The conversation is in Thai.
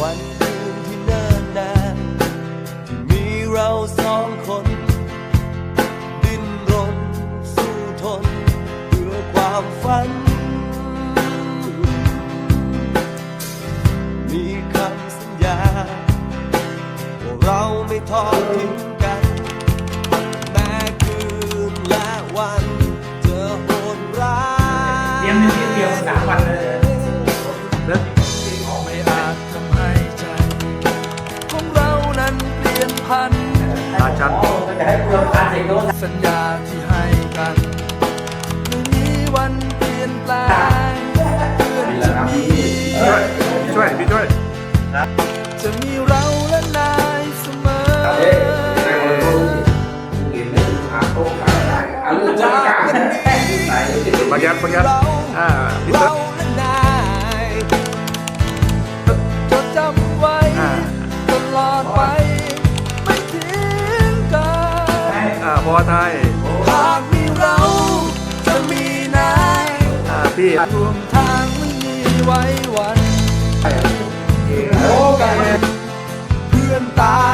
วันคืนที่เนิ่นนานที่มีเราสองคน ดิ้นรนสู้ทนเพื่อความฝัน มีคำสัญญาว่าเราไม่ทอดทิ้งกันแม้คืนและวันเจะโหดร้ายเตรียมหนึ่งนิดเดียวสามวันเลยไม่ พันอาจารย์โอ้ก็จะให้เพื่อนการเสกโน้ตสัญญาที่ให้กันไม่มีวันเปลี่ยนแปลงเพื่อนจะมีช่วยพี่ช่วยจะมีเราและนายเสมอมายัดมายัดเราอ่าพี่เติ้เร อ่าพอไทยหากมีเราจะมีนายอ่าพี่รวมทางไม่มีไว้วันโอ้กันเพื่อนตาย